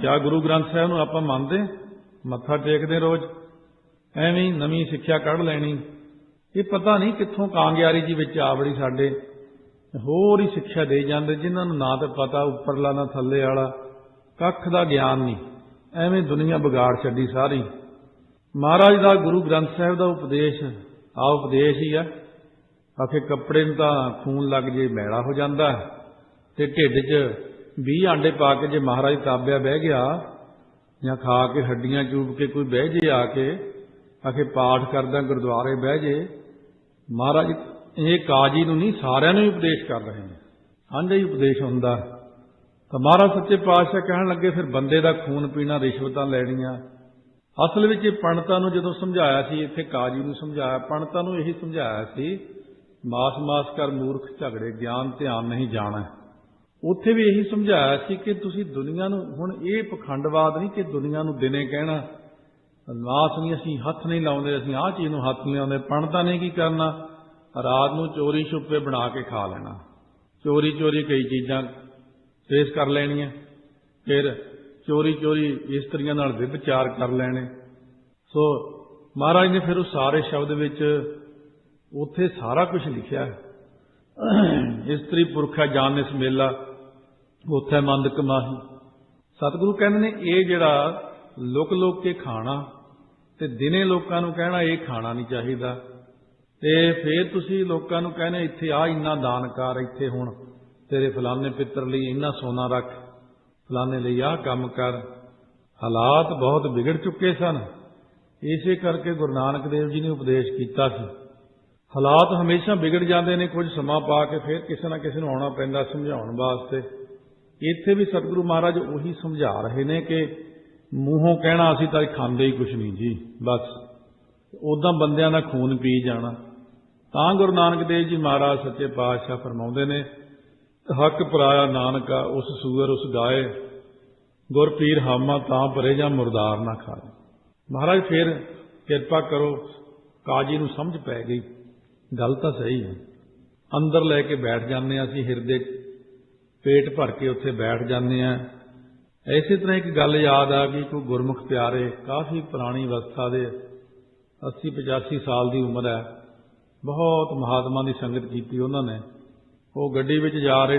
ਕਿਆ ਗੁਰੂ ਗ੍ਰੰਥ ਸਾਹਿਬ ਨੂੰ ਆਪਾਂ ਮੰਨਦੇ? ਮੱਥਾ ਟੇਕਦੇ ਰੋਜ਼। ਐਵੇਂ ਹੀ ਨਵੀਂ ਸਿੱਖਿਆ ਕੱਢ ਲੈਣੀ। ਇਹ ਪਤਾ ਨਹੀਂ ਕਿੱਥੋਂ ਕਾਂਗਿਆਰੀ ਜੀ ਵਿੱਚ ਆਵੜੀ ਸਾਡੇ। ਹੋਰ ਹੀ ਸਿੱਖਿਆ ਦੇ ਜਾਂਦੇ, ਜਿਨ੍ਹਾਂ ਨੂੰ ਨਾ ਤਾਂ ਪਤਾ ਉੱਪਰਲਾ ਨਾ ਥੱਲੇ ਵਾਲਾ। ਕੱਖ ਦਾ ਗਿਆਨ ਨਹੀਂ। ਐਵੇਂ ਦੁਨੀਆ ਵਿਗਾੜ ਛੱਡੀ ਸਾਰੀ। ਮਹਾਰਾਜ ਦਾ ਗੁਰੂ ਗ੍ਰੰਥ ਸਾਹਿਬ ਦਾ ਉਪਦੇਸ਼, ਆ ਉਪਦੇਸ਼ ਹੀ ਆ। ਆਖੇ ਕੱਪੜੇ ਨੂੰ ਤਾਂ ਖੂਨ ਲੱਗ ਜੇ ਮੈਲਾ ਹੋ ਜਾਂਦਾ ਤੇ ਢਿੱਡ 'ਚ 20 ਆਂਡੇ ਪਾ ਕੇ ਜੇ ਮਹਾਰਾਜ ਤਾਬਿਆ ਬਹਿ ਗਿਆ ਜਾਂ ਖਾ ਕੇ ਹੱਡੀਆਂ ਚੂਬ ਕੇ ਕੋਈ ਬਹਿ ਜੇ ਆ ਕੇ, ਆਖੇ ਪਾਠ ਕਰਦਾ ਗੁਰਦੁਆਰੇ ਬਹਿ ਜੇ, ਮਹਾਰਾਜ ਇਹ ਕਾਜੀ ਨੂੰ ਨਹੀਂ, ਸਾਰਿਆਂ ਨੂੰ ਹੀ ਉਪਦੇਸ਼ ਕਰ ਰਹੇ ਨੇ। ਸਾਂਝਾ ਹੀ ਉਪਦੇਸ਼ ਹੁੰਦਾ। ਤਾਂ ਮਹਾਰਾਜ ਸੱਚੇ ਪਾਤਸ਼ਾਹ ਕਹਿਣ ਲੱਗੇ, ਫਿਰ ਬੰਦੇ ਦਾ ਖੂਨ ਪੀਣਾ, ਰਿਸ਼ਵਤਾਂ ਲੈਣੀਆਂ। ਅਸਲ ਵਿੱਚ ਇਹ ਪੰਡਤਾਂ ਨੂੰ ਜਦੋਂ ਸਮਝਾਇਆ ਸੀ, ਇੱਥੇ ਕਾਜੀ ਨੂੰ ਸਮਝਾਇਆ, ਪੰਡਤਾਂ ਨੂੰ ਇਹੀ ਸਮਝਾਇਆ ਸੀ ਮਾਸ ਮਾਸ ਕਰ ਮੂਰਖ ਝਗੜੇ, ਗਿਆਨ ਧਿਆਨ ਨਹੀਂ ਜਾਣਾ। ਉੱਥੇ ਵੀ ਇਹੀ ਸਮਝਾਇਆ ਸੀ ਕਿ ਤੁਸੀਂ ਦੁਨੀਆ ਨੂੰ, ਹੁਣ ਇਹ ਪਖੰਡਵਾਦ ਨਹੀਂ ਕਿ ਦੁਨੀਆ ਨੂੰ ਦਿਨੇ ਕਹਿਣਾ ਮਾਸ ਨਹੀਂ ਅਸੀਂ ਹੱਥ ਨਹੀਂ ਲਾਉਂਦੇ, ਅਸੀਂ ਆਹ ਚੀਜ਼ ਨੂੰ ਹੱਥ ਨਹੀਂ ਲਾਉਂਦੇ ਪੰਡਤਾਂ ਨਹੀਂ ਕੀ ਕਰਨਾ, ਰਾਤ ਨੂੰ ਚੋਰੀ ਛੁਪੇ ਬਣਾ ਕੇ ਖਾ ਲੈਣਾ। ਚੋਰੀ ਚੋਰੀ ਕਈ ਚੀਜ਼ਾਂ ਫੇਸ ਕਰ ਲੈਣੀਆਂ, ਫਿਰ ਚੋਰੀ ਚੋਰੀ ਇਸਤਰੀਆਂ ਨਾਲ ਵਿਭਚਾਰ ਕਰ ਲੈਣੇ। ਸੋ ਮਹਾਰਾਜ ਨੇ ਫਿਰ ਉਹ ਸਾਰੇ ਸ਼ਬਦ ਵਿੱਚ ਉੱਥੇ ਸਾਰਾ ਕੁਝ ਲਿਖਿਆ। ਹੈ ਇਸਤਰੀ ਪੁਰਖਾ ਜਾਣਿਸ ਮੇਲਾ। ਉੱਥੇ ਮੰਦ ਕਮਾਹੀ। ਸਤਿਗੁਰੂ ਕਹਿੰਦੇ ਨੇ, ਇਹ ਜਿਹੜਾ ਲੁਕ ਲੁਕ ਕੇ ਖਾਣਾ ਤੇ ਦਿਨੇ ਲੋਕਾਂ ਨੂੰ ਕਹਿਣਾ, ਇਹ ਖਾਣਾ ਨਹੀਂ ਚਾਹੀਦਾ। ਤੇ ਫੇਰ ਤੁਸੀਂ ਲੋਕਾਂ ਨੂੰ ਕਹਿੰਦੇ, ਇੱਥੇ ਆ ਇੰਨਾ ਦਾਨ ਕਰ, ਇੱਥੇ ਹੁਣ ਤੇਰੇ ਫਲਾਣੇ ਪਿੱਤਰ ਲਈ ਇੰਨਾ ਸੋਨਾ ਰੱਖ, ਫਲਾਣੇ ਲਈ ਆਹ ਕੰਮ ਕਰ। ਹਾਲਾਤ ਬਹੁਤ ਵਿਗੜ ਚੁੱਕੇ ਸਨ। ਇਸੇ ਕਰਕੇ ਗੁਰੂ ਨਾਨਕ ਦੇਵ ਜੀ ਨੇ ਉਪਦੇਸ਼ ਕੀਤਾ ਸੀ। ਹਾਲਾਤ ਹਮੇਸ਼ਾ ਵਿਗੜ ਜਾਂਦੇ ਨੇ, ਕੁਝ ਸਮਾਂ ਪਾ ਕੇ ਫਿਰ ਕਿਸੇ ਨਾ ਕਿਸੇ ਨੂੰ ਆਉਣਾ ਪੈਂਦਾ ਸਮਝਾਉਣ ਵਾਸਤੇ। ਇੱਥੇ ਵੀ ਸਤਿਗੁਰੂ ਮਹਾਰਾਜ ਉਹੀ ਸਮਝਾ ਰਹੇ ਨੇ ਕਿ ਮੂੰਹੋਂ ਕਹਿਣਾ ਅਸੀਂ ਤਾਂ ਖਾਂਦੇ ਹੀ ਕੁਛ ਨਹੀਂ ਜੀ, ਬਸ। ਉਦਾਂ ਬੰਦਿਆਂ ਦਾ ਖੂਨ ਪੀ ਜਾਣਾ। ਤਾਂ ਗੁਰੂ ਨਾਨਕ ਦੇਵ ਜੀ ਮਹਾਰਾਜ ਸੱਚੇ ਪਾਤਸ਼ਾਹ ਫਰਮਾਉਂਦੇ ਨੇ, ਹੱਕ ਪਰਾਇਆ ਨਾਨਕਾ, ਉਸ ਸੂਰ ਉਸ ਗਾਏ। ਗੁਰ ਪੀਰ ਹਾਮਾ ਤਾਂ ਭਰੇ ਜਾਂ ਮੁਰਦਾਰ ਨਾ ਖਾਏ। ਮਹਾਰਾਜ ਫਿਰ ਕਿਰਪਾ ਕਰੋ, ਕਾਜੀ ਨੂੰ ਸਮਝ ਪੈ ਗਈ। ਗੱਲ ਤਾਂ ਸਹੀ ਹੈ। ਅੰਦਰ ਲੈ ਕੇ ਬੈਠ ਜਾਂਦੇ ਹਾਂ ਅਸੀਂ ਹਿਰਦੇ ਪੇਟ ਭਰ ਕੇ ਉੱਥੇ ਬੈਠ ਜਾਂਦੇ ਆ। ਐਸੇ ਤਰ੍ਹਾਂ ਇੱਕ ਗੱਲ ਯਾਦ ਆ ਗਈ ਕੋਈ ਗੁਰਮੁਖ ਪਿਆਰੇ, ਕਾਫੀ ਪੁਰਾਣੀ ਅਵਸਥਾ ਦੇ 80 85 ਸਾਲ ਦੀ ਉਮਰ ਹੈ। ਬਹੁਤ ਮਹਾਤਮਾ ਦੀ ਸੰਗਤ ਕੀਤੀ ਉਹਨਾਂ ਨੇ। ਉਹ ਗੱਡੀ ਵਿੱਚ ਜਾ ਰਹੇ